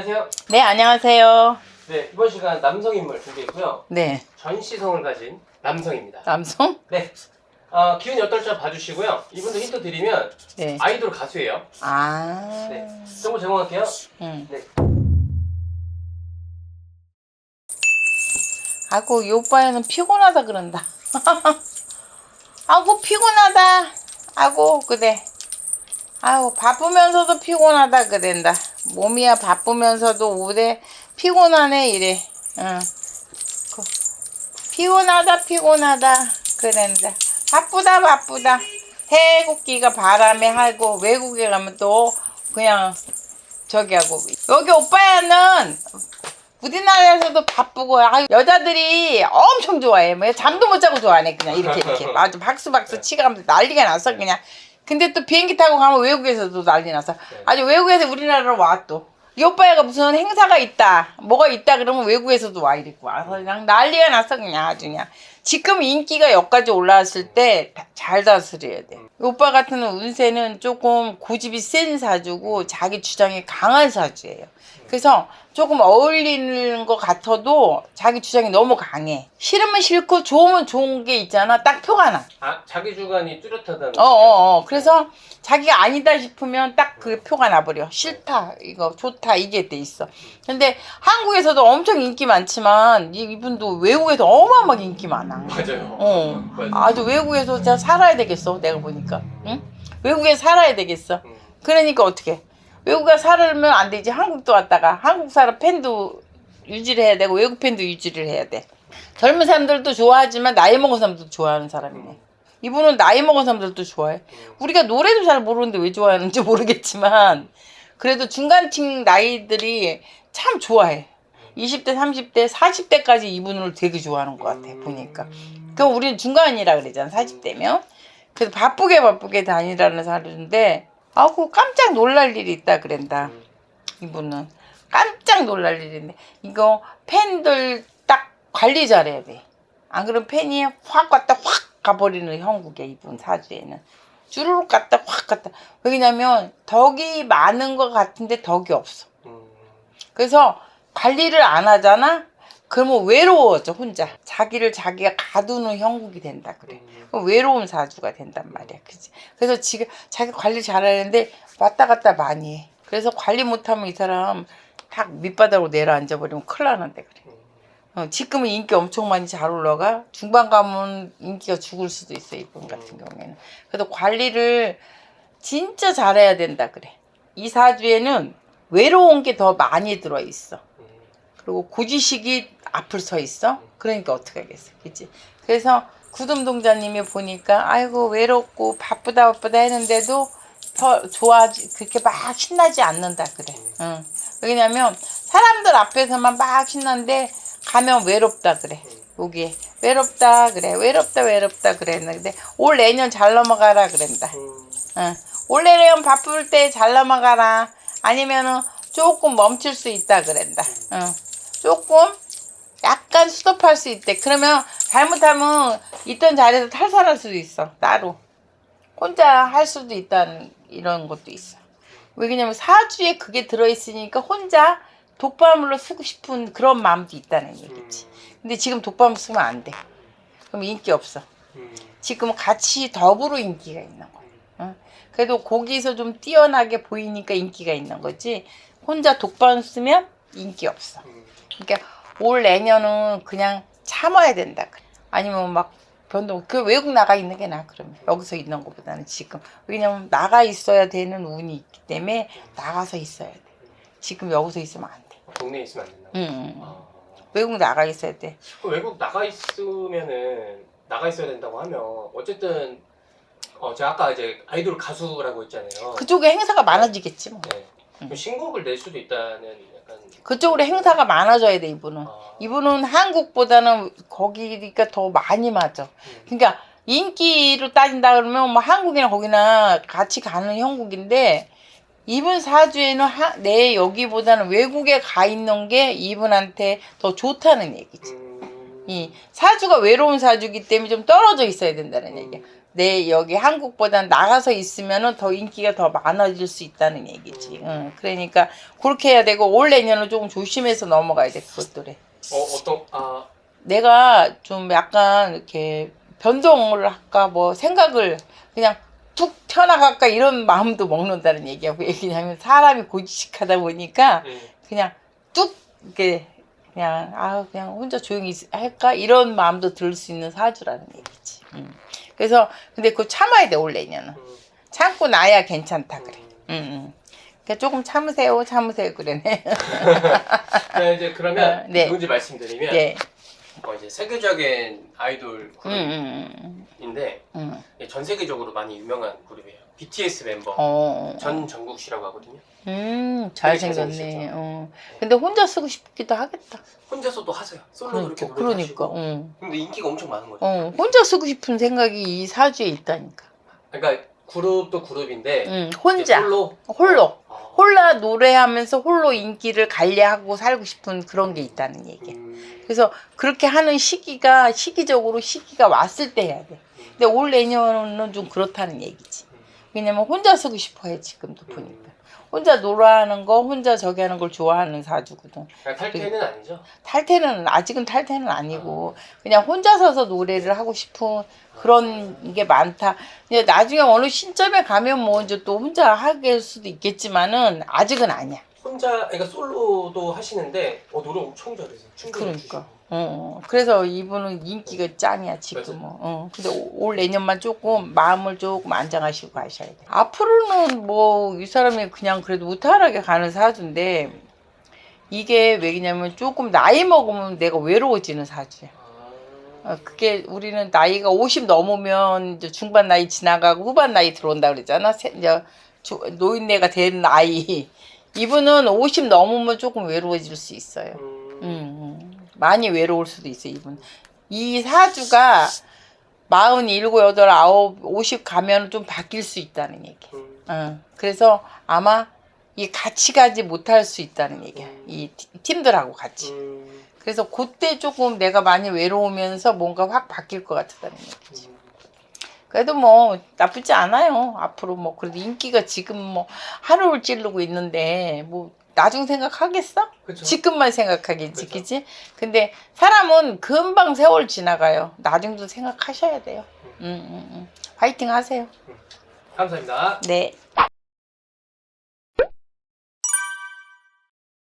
안녕하세요. 네, 안녕하세요. 네, 이번 시간 남성 인물 준비했고요. 네, 전시성을 가진 남성입니다. 남성? 네. 어, 기운이 어떨지 봐주시고요. 이분도 힌트 드리면 네. 아이돌 가수예요. 아, 네. 정보 제공할게요. 응. 네. 아고, 이 오빠는 피곤하다 그런다. 아고, 피곤하다. 아고, 그래. 아고, 바쁘면서도 피곤하다 그랬다. 몸이야 바쁘면서도 오래 피곤하네, 이래. 응. 그, 피곤하다, 피곤하다. 그랬다. 바쁘다, 바쁘다. 태국기가 바람에 하고, 외국에 가면 또 그냥 저기 하고. 여기 오빠야는 우리나라에서도 바쁘고 아, 여자들이 엄청 좋아해. 뭐 잠도 못 자고 좋아하네. 그냥 이렇게 이렇게 아주 박수 박수 치가면서 난리가 났어 그냥. 근데 또 비행기 타고 가면 외국에서도 난리 나서 아주 외국에서 우리나라로 와 또. 이 오빠가 무슨 행사가 있다, 뭐가 있다 그러면 외국에서도 와 이랬고 와서 그냥 난리가 났어 그냥 아주 그냥. 지금 인기가 여기까지 올라왔을 때 잘 다스려야 돼. 이 오빠 같은 운세는 조금 고집이 센 사주고 자기 주장이 강한 사주예요. 그래서 조금 어울리는 것 같아도 자기 주장이 너무 강해. 싫으면 싫고 좋으면 좋은 게 있잖아. 딱 표가 나. 아, 자기 주관이 뚜렷하다는 어어어. 그래서 자기가 아니다 싶으면 딱 그 표가 나버려. 싫다. 이거 좋다. 이게 돼 있어. 근데 한국에서도 엄청 인기 많지만 이- 이분도 외국에서 어마어마하게 인기 많아. 맞아요. 어. 맞아요. 아주 외국에서 진짜 살아야 되겠어. 내가 보니까. 응? 외국에 살아야 되겠어. 음. 그러니까 어떻게? 외국에 살면 안 되지. 한국도 왔다가 한국 사람 팬도 유지를 해야 되고 외국 팬도 유지를 해야 돼. 젊은 사람들도 좋아하지만 나이 먹은 사람도 좋아하는 사람이네. 이분은 나이 먹은 사람들도 좋아해. 우리가 노래도 잘 모르는데 왜 좋아하는지 모르겠지만 그래도 중간층 나이들이 참 좋아해. 20대, 30대, 40대까지 이분을 되게 좋아하는 것 같아 보니까. 그럼 우리는 중간이라 그러잖아 40대면. 그래서 바쁘게 바쁘게 다니라는 사람인데 아우 깜짝 놀랄 일이 있다 그랬다. 이분은 깜짝 놀랄 일인데 이거 팬들 딱 관리 잘해야 돼. 안 그러면 팬이 확 갔다 확 가버리는 형국이야 이분 사주에는. 주르륵 갔다 확 갔다. 왜냐면 덕이 많은 것 같은데 덕이 없어. 음. 그래서 관리를 안 하잖아. 그러면 외로워져 혼자. 자기를 자기가 가두는 형국이 된다 그래. 그럼 외로운 사주가 된단 말이야. 그지? 그래서 지금 자기 관리 잘하는데 왔다 갔다 많이 해. 그래서 관리 못하면 이 사람 딱 밑바닥으로 내려앉아 버리면 큰일 나는데 그래. 어, 지금은 인기 엄청 많이 잘 올라가. 중반 가면 인기가 죽을 수도 있어 이분 같은 경우에는. 그래서 관리를 진짜 잘해야 된다 그래. 이 사주에는 외로운 게 더 많이 들어 있어. 그리고 고지식이 앞을 서 있어. 그러니까 어떻게 하겠어, 그치 그래서 구dum동자님이 보니까 아이고 외롭고 바쁘다 바쁘다 했는데도 더 좋아지 그렇게 막 신나지 않는다 그래. 응. 왜냐면 사람들 앞에서만 막 신난데 가면 외롭다 그래. 여기에 외롭다 그래. 외롭다 외롭다 그랬는데 올 내년 잘 넘어가라 그랬다. 음. 응. 올 내년 바쁠 때 잘 넘어가라. 아니면은 조금 멈출 수 있다 그랬다. 응. 조금 약간 스톱할 수 있대. 그러면 잘못하면 있던 자리에서 탈선할 수도 있어. 따로. 혼자 할 수도 있다는 이런 것도 있어. 왜냐면 사주에 그게 들어있으니까 혼자 독바물로 쓰고 싶은 그런 마음도 있다는 얘기지. 근데 지금 독바물 쓰면 안 돼. 그럼 인기 없어. 음. 지금 같이 더불어 인기가 있는 거야. 응? 그래도 거기서 좀 뛰어나게 보이니까 인기가 있는 거지. 혼자 독방 쓰면 인기 없어. 음. 그러니까 올 내년은 그냥 참아야 된다. 아니면 막 변동 그 외국 나가 있는 게 나아 그러면 여기서 있는 것보다는 지금 왜냐면 나가 있어야 되는 운이 있기 때문에 나가서 있어야 돼. 지금 여기서 있으면 안 돼. 동네에 있으면 안 된다. 응, 응. 응. 아. 외국 나가 있어야 돼. 그럼 외국 나가 있으면은 나가 있어야 된다고 하면 어쨌든 어 제가 아까 이제 아이돌 가수라고 했잖아요. 그쪽에 행사가 많아지겠지 뭐. 네. 그럼 신곡을 낼 수도 있다는 약간 그쪽으로 행사가 많아져야 돼 이분은. 아. 이분은 한국보다는 거기가 더 많이 맞아. 음. 그러니까 인기로 따진다 그러면 뭐 한국이나 거기나 같이 가는 형국인데 이분 사주에는 하, 내 여기보다는 외국에 가 있는 게 이분한테 더 좋다는 얘기지. 음. 이 사주가 외로운 사주기 때문에 좀 떨어져 있어야 된다는 얘기야. 내 여기 한국보다 나가서 있으면은 더 인기가 더 많아질 수 있다는 얘기지. 음. 응. 그러니까 그렇게 해야 되고 올 내년은 조금 조심해서 넘어가야 돼 그것들에. 어 어떤 아 내가 좀 약간 이렇게 변동을 할까 뭐 생각을 그냥 툭 튀어나갈까 이런 마음도 먹는다는 얘기야. 왜 그냐면 사람이 고지식하다 보니까 음. 그냥 뚝 이렇게 그냥 아 그냥 혼자 조용히 있- 할까 이런 마음도 들 수 있는 사주라는 얘기지. 음. 그래서 근데 그거 참아야 돼올 내년은 음. 참고 나야 괜찮다 그래. 음. 응, 응. 그러니까 조금 참으세요, 참으세요 그러네. 네, 이제 그러면 어, 네. 누군지 말씀드리면 네. 어, 이제 세계적인 아이돌 응, 응, 그룹인데 응. 예, 전 세계적으로 많이 유명한 그룹이에요. BTS 멤버 어. 전정국 씨라고 하거든요. 음, 잘생겼네. 어. 근데 혼자 쓰고 싶기도 하겠다. 혼자서도 하세요. 솔로 그렇게 그러니까, 노래 그러니까. 하시고. 응. 근데 인기가 엄청 많은 거죠. 어, 혼자 쓰고 싶은 생각이 이 사주에 있다니까. 그러니까 그룹도 그룹인데 응, 이제 혼자. 솔로 홀로. 어. 홀라 노래하면서 홀로 인기를 관리하고 살고 싶은 그런 게 있다는 얘기야. 음, 그래서 그렇게 하는 시기가 시기적으로 시기가 왔을 때 해야 돼. 근데 올 내년은 좀 그렇다는 얘기지. 음, 왜냐면 혼자 쓰고 싶어 해 지금도 보니까. 혼자 놀아하는 거, 혼자 저기 하는 걸 좋아하는 사주거든. 그러니까 탈퇴는 아니죠. 탈퇴는 아직은 탈퇴는 아니고 그냥 혼자 서서 노래를 하고 싶은 그런 게 많다. 근데 나중에 어느 시점에 가면 뭐 이제 또 혼자 하게 할 수도 있겠지만은 아직은 아니야. 혼자 그러니까 솔로도 하시는데 어, 노래 엄청 잘해서 춤도 그러니까. 추시고. 어, 그래서 이분은 인기가 짱이야 지금 은. 어, 근데 오- 올 내년만 조금 마음을 조금 안정하시고 가셔야 돼. 앞으로는 뭐 이 사람이 그냥 그래도 무탈하게 가는 사주인데 이게 왜냐면 조금 나이 먹으면 내가 외로워지는 사주야. 아, 어, 그게 우리는 나이가 50 넘으면 이제 중반 나이 지나가고 후반 나이 들어온다 그러잖아. 세- 이제 주- 노인네가 된 나이. 이분은 50 넘으면 조금 외로워질 수 있어요. 음, 음, 음. 많이 외로울 수도 있어 이분. 이 사주가 마흔일곱 여덟 아홉 오십 가면 좀 바뀔 수 있다는 얘기. 음, 어, 그래서 아마 이 같이 가지 못할 수 있다는 얘기야. 이 티- 팀들하고 같이. 음, 그래서 그때 조금 내가 많이 외로우면서 뭔가 확 바뀔 것 같다는 얘기지. 음. 그래도 뭐 나쁘지 않아요. 앞으로 뭐 그래도 인기가 지금 뭐 하루를 찌르고 있는데 뭐 나중 생각하겠어? 그쵸. 지금만 생각하겠지, 그쵸. 그지? 근데 사람은 금방 세월 지나가요. 나중도 생각하셔야 돼요. 음, 음, 음. 화이팅 하세요. 감사합니다. 네.